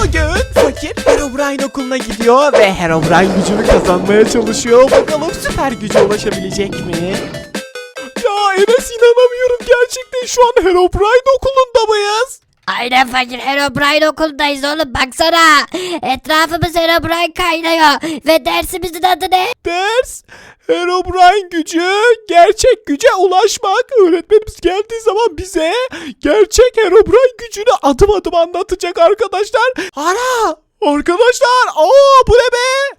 Bugün fakir Herobrine okuluna gidiyor ve Herobrine gücünü kazanmaya çalışıyor. Bakalım süper güce ulaşabilecek mi? Ya Enes inanamıyorum gerçekten şu an Herobrine okulunda mıyız? Aynen fakir Herobrine okuldayız oğlum baksana. Etrafımız Herobrine kaynıyor. Ve dersimizin adı ne? Ders Herobrine gücü gerçek güce ulaşmak. Öğretmenimiz geldiği zaman bize gerçek Herobrine gücünü adım adım anlatacak arkadaşlar. Ara! Arkadaşlar! Aa bu ne be?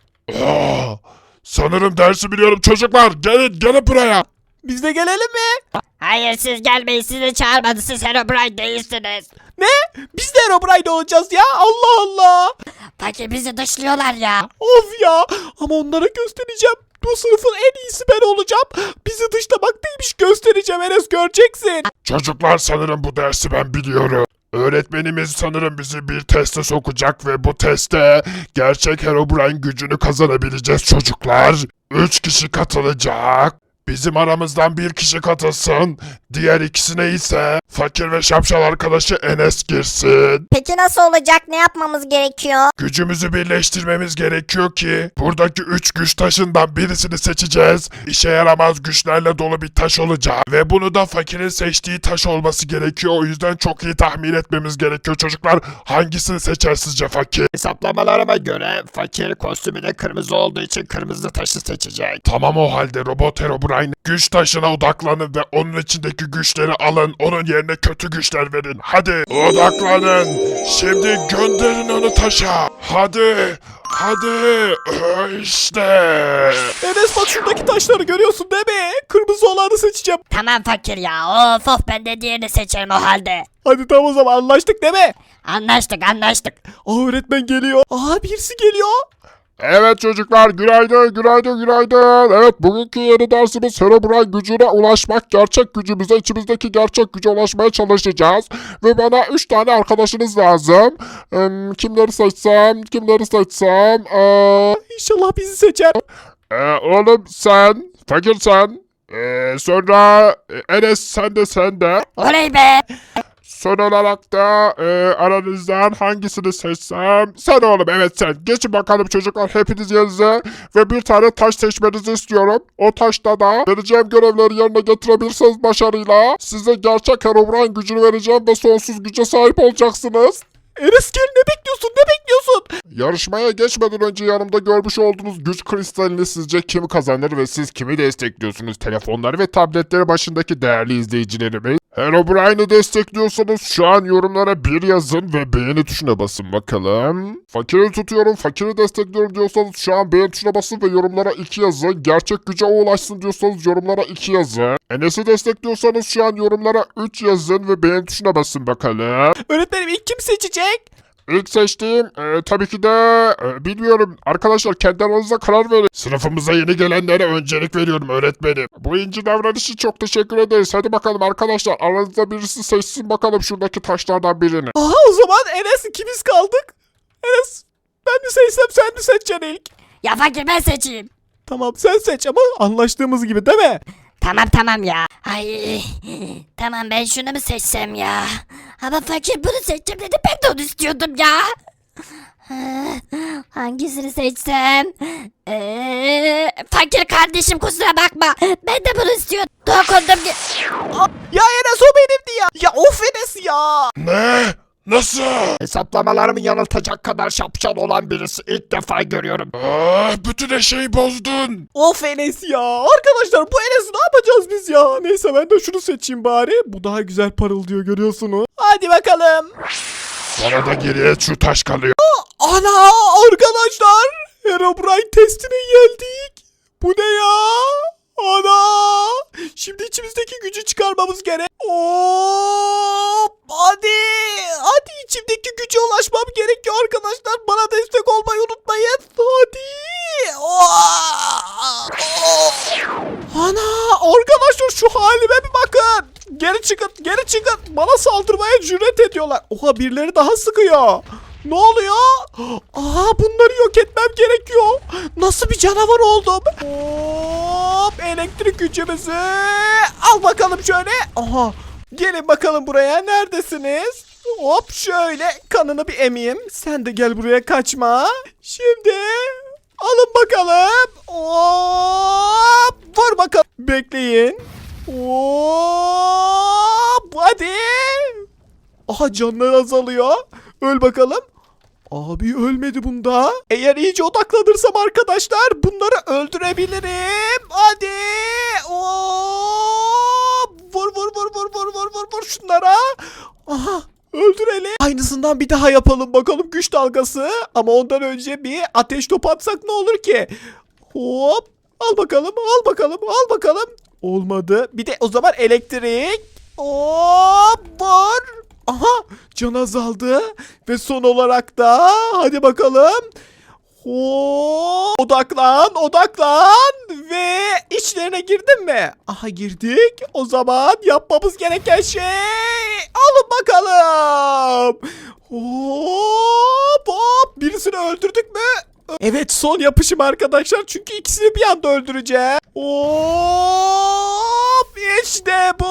Aa, sanırım dersi biliyorum çocuklar. Gelin gelin buraya. Biz de gelelim mi? Hayır siz gelmeyin sizi çağırmadı siz Herobrine değilsiniz. Ne? Biz de Herobrine olacağız ya. Allah Allah. Fakir bizi dışlıyorlar ya. Of ya. Ama onlara göstereceğim. Bu sınıfın en iyisi ben olacağım. Bizi dışlamak neymiş göstereceğim Enes göreceksin. Çocuklar sanırım bu dersi ben biliyorum. Öğretmenimiz sanırım bizi bir teste sokacak ve bu teste gerçek Herobrine gücünü kazanabileceğiz çocuklar. Üç kişi katılacak. Bizim aramızdan bir kişi katılsın. Diğer ikisine ise fakir ve şapşal arkadaşı Enes girsin. Peki nasıl olacak? Ne yapmamız gerekiyor? Gücümüzü birleştirmemiz gerekiyor ki buradaki üç güç taşından birisini seçeceğiz. İşe yaramaz güçlerle dolu bir taş olacak ve bunu da fakirin seçtiği taş olması gerekiyor. O yüzden çok iyi tahmin etmemiz gerekiyor çocuklar. Hangisini seçer sizce fakir? Hesaplamalarıma göre fakir kostümü de kırmızı olduğu için kırmızı taşı seçecek. Tamam o halde robot Herobrine güç taşına odaklanın ve onun içindeki güçleri alın. Onun yerine kötü güçler verin. Hadi odaklanın. Şimdi gönderin onu taşa. Hadi. Hadi. İşte. Enes bak şuradaki taşları görüyorsun değil mi? Kırmızı olanı seçeceğim. Tamam fakir ya of of ben de diğerini seçerim o halde. Hadi tamam o zaman anlaştık değil mi? Anlaştık anlaştık. Aa öğretmen geliyor. Aa birisi geliyor. Evet çocuklar günaydın günaydın günaydın. Evet bugünkü yeni dersimiz Herobrine gücüne ulaşmak. Gerçek gücümüze içimizdeki gerçek güce ulaşmaya çalışacağız. Ve bana 3 tane arkadaşınız lazım. Em, kimleri seçsem kimleri seçsem. Ee, İnşallah bizi seçer. e, oğlum sen fakir sen. Ee, sonra Enes sen de sen de. Oley be. Son olarak da e, aranızdan hangisini seçsem? Sen oğlum evet sen. Geçin bakalım çocuklar hepiniz yerinize ve bir tane taş seçmenizi istiyorum. O taşta da vereceğim görevleri yerine getirebilirseniz başarıyla size gerçek Herobrine gücünü vereceğim ve sonsuz güce sahip olacaksınız. Enes gel ne bekliyorsun ne bekliyorsun? Yarışmaya geçmeden önce yanımda görmüş olduğunuz güç kristalini sizce kim kazanır ve siz kimi destekliyorsunuz? Telefonları ve tabletleri başındaki değerli izleyicilerimiz. Herobrine'i destekliyorsanız şu an yorumlara bir yazın ve beğeni tuşuna basın bakalım. Fakiri tutuyorum, fakiri destekliyorum diyorsanız şu an beğeni tuşuna basın ve yorumlara 2 yazın. Gerçek güce o ulaşsın diyorsanız yorumlara 2 yazın. Enes'i destekliyorsanız şu an yorumlara 3 yazın ve beğeni tuşuna basın bakalım. Öğretmenim ilk kim seçecek? İlk seçtiğim e, tabii ki de e, bilmiyorum. Arkadaşlar kendi aranızda karar verin. Sınıfımıza yeni gelenlere öncelik veriyorum öğretmenim. Bu ince davranışı çok teşekkür ederiz. Hadi bakalım arkadaşlar aranızda birisi seçsin bakalım şuradaki taşlardan birini. Aha o zaman Enes ikimiz kaldık. Enes ben mi seçsem sen mi seçeceksin ilk? Ya fakir ben seçeyim. Tamam sen seç ama anlaştığımız gibi değil mi? Tamam tamam ya. Ay tamam ben şunu mu seçsem ya? Ama fakir bunu seçeceğim dedi ben de onu istiyordum ya. Hangisini seçsem? Ee, fakir kardeşim kusura bakma. Ben de bunu istiyordum. Dokundum ki. Ya Enes o benimdi ya. Ya of Enes ya. Ne? Nasıl? Hesaplamalarımı yanıltacak kadar şapşal olan birisi ilk defa görüyorum. Ah, bütün eşeği bozdun. Of Enes ya. Arkadaşlar bu Enes'i ne yapacağız biz ya? Neyse ben de şunu seçeyim bari. Bu daha güzel parıldıyor görüyorsunuz. Hadi bakalım. Bana da geriye şu taş kalıyor. Ana arkadaşlar. Herobrine testine geldik. Bu ne ya? Ana. Şimdi içimizdeki gücü çıkarmamız gerek. Hop. Hadi. Hadi içimdeki güce ulaşmam gerekiyor arkadaşlar. Bana destek olmayı unutmayın. Hadi. Oh. Ana arkadaşlar şu halime bir bakın. Geri çıkın geri çıkın. Bana saldırmaya cüret ediyorlar. Oha birileri daha sıkıyor. Ne oluyor? Aa bunları yok etmem gerekiyor. Nasıl bir canavar oldum? Hop elektrik gücümüzü al bakalım şöyle. Aha gelin bakalım buraya neredesiniz? Hop şöyle kanını bir emeyim. Sen de gel buraya kaçma. Şimdi alın bakalım. Hop vur bakalım. Bekleyin. Hop hadi. Aha canları azalıyor. Öl bakalım. Abi ölmedi bunda. Eğer iyice odaklanırsam arkadaşlar bunları öldürebilirim. Hadi. Hop. Vur vur vur vur vur vur vur vur şunlara. Aha öldürelim. Aynısından bir daha yapalım bakalım güç dalgası. Ama ondan önce bir ateş topu atsak ne olur ki? Hop. Al bakalım al bakalım al bakalım. Olmadı. Bir de o zaman elektrik. Hop vur. Aha can azaldı. Ve son olarak da hadi bakalım. Hop. Odaklan odaklan. Ve içlerine girdin mi? Aha girdik. O zaman yapmamız gereken şey. Alın bakalım. Hop hop. Birisini öldürdük mü? Evet son yapışım arkadaşlar çünkü ikisini bir anda öldüreceğim. Hop işte bu.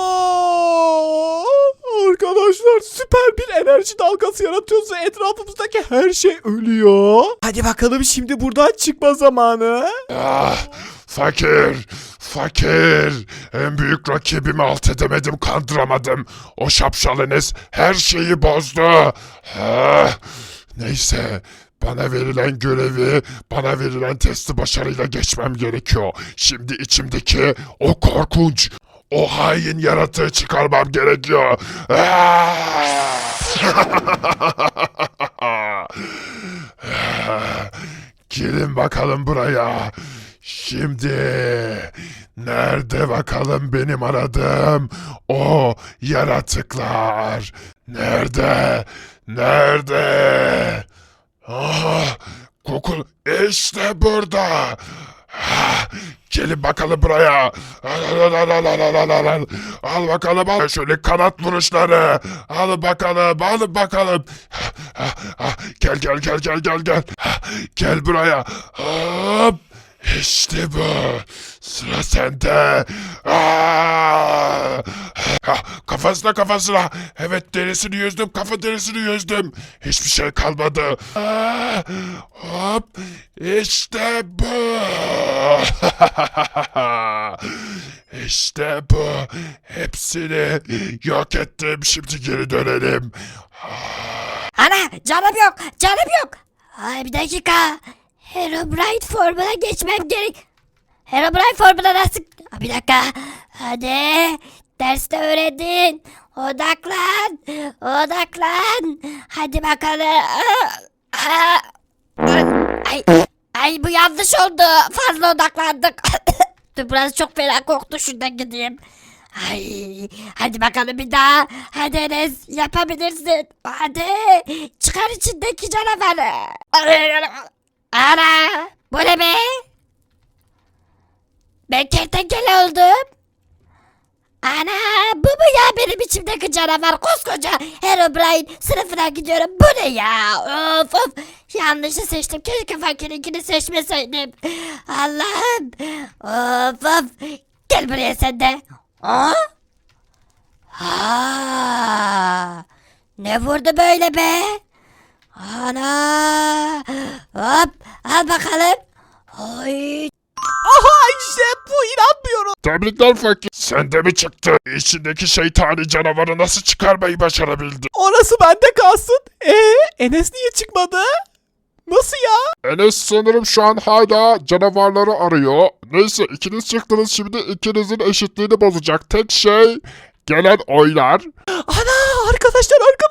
Arkadaşlar süper bir enerji dalgası yaratıyoruz ve etrafımızdaki her şey ölüyor. Hadi bakalım şimdi buradan çıkma zamanı. Ah, fakir, fakir. En büyük rakibimi alt edemedim, kandıramadım. O şapşalınız her şeyi bozdu. Ah, neyse, bana verilen görevi, bana verilen testi başarıyla geçmem gerekiyor. Şimdi içimdeki o korkunç, o hain yaratığı çıkarmam gerekiyor. Gelin bakalım buraya. Şimdi nerede bakalım benim aradığım o yaratıklar? Nerede? Nerede? Ah, kokul işte burada. Ah, Gelin bakalım buraya. Al bakalım al. Şöyle kanat vuruşları. Al bakalım al bakalım. Ah, ah, Gel gel gel gel gel gel. Ah, Gel buraya. Hop. İşte bu. Sıra sende. Ah! Ah, Kafasına kafasına. Evet derisini yüzdüm. Kafa derisini yüzdüm. Hiçbir şey kalmadı. Ah! Hop. İşte bu. işte bu. Hepsini yok ettim. Şimdi geri dönelim. Ana canım yok canım yok. Ay bir dakika. Herobrine formuna geçmem gerek. Herobrine formuna nasıl? Bir dakika. Hadi. Derste öğrendin. Odaklan. Odaklan. Hadi bakalım. Ay, ay bu yanlış oldu. Fazla odaklandık. Dur burası çok fena koktu. Şuradan gideyim. Ay, hadi bakalım bir daha. Hadi Enes yapabilirsin. Hadi çıkar içindeki canavarı. Ana bu ne be? Ben kertenkele oldum. Ana bu mu ya? Benim içimdeki canavar koskoca Herobrine sınıfına gidiyorum. Bu ne ya? Of of. Yanlışı seçtim. Keşke fakirinkini seçmeseydim. Allah'ım. Of of. Gel buraya sen de. Aa? Ha, ne vurdu böyle be Ana hop al bakalım Oy Aha işte bu inanmıyorum. Tebrikler fakir. Sende mi çıktı? İçindeki şeytani canavarı nasıl çıkarmayı başarabildin? Orası bende kalsın. Ee Enes niye çıkmadı? Nasıl ya? Enes sanırım şu an hala canavarları arıyor. Neyse ikiniz çıktınız şimdi ikinizin eşitliğini bozacak tek şey gelen oylar. Ana arkadaşlar arkadaşlar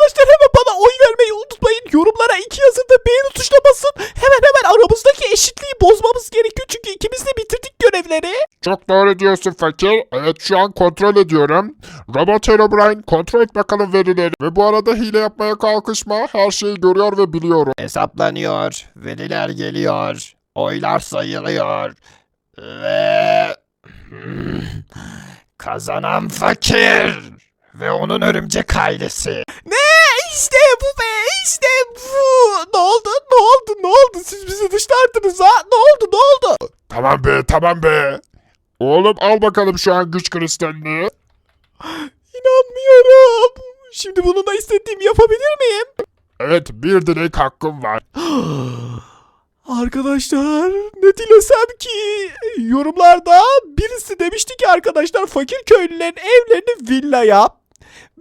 vermeyi unutmayın. Yorumlara iki yazın da beğeni tuşuna basın. Hemen hemen aramızdaki eşitliği bozmamız gerekiyor. Çünkü ikimiz de bitirdik görevleri. Çok doğru diyorsun fakir. Evet şu an kontrol ediyorum. Robot Herobrine kontrol et bakalım verileri. Ve bu arada hile yapmaya kalkışma. Her şeyi görüyor ve biliyorum. Hesaplanıyor. Veriler geliyor. Oylar sayılıyor. Ve... Kazanan fakir. Ve onun örümcek ailesi. Ne? İşte bu be işte bu. Ne oldu ne oldu ne oldu? Siz bizi dışlardınız ha? Ne oldu ne oldu? Tamam be tamam be. Oğlum al bakalım şu an güç kristalini. İnanmıyorum. Şimdi bunu da istediğimi yapabilir miyim? Evet bir dilek hakkım var. Arkadaşlar ne dilesem ki yorumlarda birisi demişti ki arkadaşlar fakir köylülerin evlerini villa yap.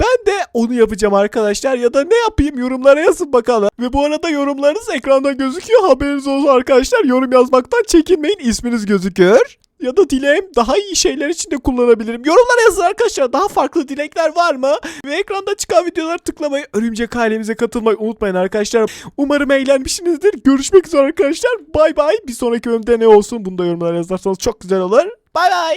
Ben de onu yapacağım arkadaşlar ya da ne yapayım yorumlara yazın bakalım. Ve bu arada yorumlarınız ekranda gözüküyor haberiniz olsun arkadaşlar. Yorum yazmaktan çekinmeyin isminiz gözüküyor. Ya da dileğim daha iyi şeyler için de kullanabilirim. Yorumlara yazın arkadaşlar daha farklı dilekler var mı? Ve ekranda çıkan videoları tıklamayı, örümcek ailemize katılmayı unutmayın arkadaşlar. Umarım eğlenmişsinizdir. Görüşmek üzere arkadaşlar. Bay bay. Bir sonraki bölümde ne olsun bunu da yorumlara yazarsanız çok güzel olur. Bay bay.